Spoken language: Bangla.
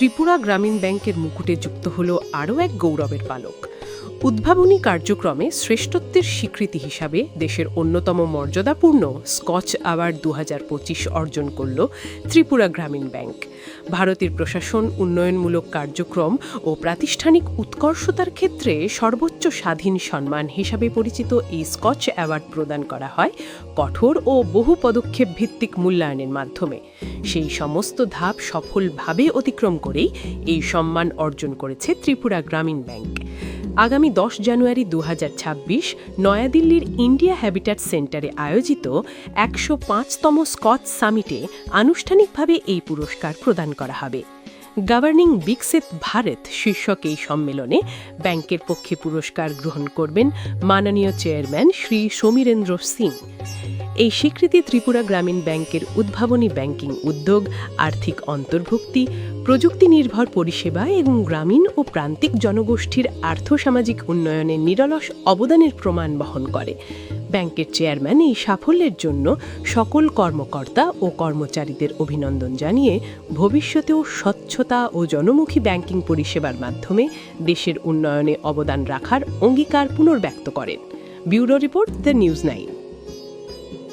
ত্রিপুরা গ্রামীণ ব্যাংকের মুকুটে যুক্ত হলো আরও এক গৌরবের পালক। উদ্ভাবনী কার্যক্রমে শ্রেষ্ঠত্বের স্বীকৃতি হিসাবে দেশের অন্যতম মর্যাদাপূর্ণ স্কচ অ্যাওয়ার্ড দু হাজার পঁচিশ অর্জন করল ত্রিপুরা গ্রামীণ ব্যাংক। ভারতের প্রশাসন, উন্নয়নমূলক কার্যক্রম ও প্রাতিষ্ঠানিক উৎকর্ষতার ক্ষেত্রে সর্বোচ্চ স্বাধীন সম্মান হিসাবে পরিচিত এই স্কচ অ্যাওয়ার্ড প্রদান করা হয় কঠোর ও বহু পদক্ষেপ ভিত্তিক মূল্যায়নের মাধ্যমে। সেই সমস্ত ধাপ সফলভাবে অতিক্রম করেই এই সম্মান অর্জন করেছে ত্রিপুরা গ্রামীণ ব্যাংক। আগামী দশ জানুয়ারি দু হাজার ছাব্বিশ নয়াদিল্লির ইন্ডিয়া হ্যাবিটাট সেন্টারে আয়োজিত একশো পাঁচতম স্কচ সামিটে আনুষ্ঠানিকভাবে এই পুরস্কার প্রদান করা হবে। গভর্নিং বিকসিত ভারত শীর্ষক এই সম্মেলনে ব্যাংকের পক্ষে পুরস্কার গ্রহণ করবেন মাননীয় চেয়ারম্যান শ্রী সমীরেন্দ্র সিং। এই স্বীকৃতি ত্রিপুরা গ্রামীণ ব্যাংকের উদ্ভাবনী ব্যাংকিং উদ্যোগ, আর্থিক অন্তর্ভুক্তি প্রযুক্তি নির্ভর পরিষেবা এবং গ্রামীণ ও প্রান্তিক জনগোষ্ঠীর আর্থসামাজিক উন্নয়নে নিরলস অবদানের প্রমাণ বহন করে। ব্যাংকের চেয়ারম্যান এই সাফল্যের জন্য সকল কর্মকর্তা ও কর্মচারীদের অভিনন্দন জানিয়ে ভবিষ্যতেও স্বচ্ছতা ও জনমুখী ব্যাংকিং পরিষেবার মাধ্যমে দেশের উন্নয়নে অবদান রাখার অঙ্গীকার পুনর্ব্যক্ত করেন। Bureau report the news nine.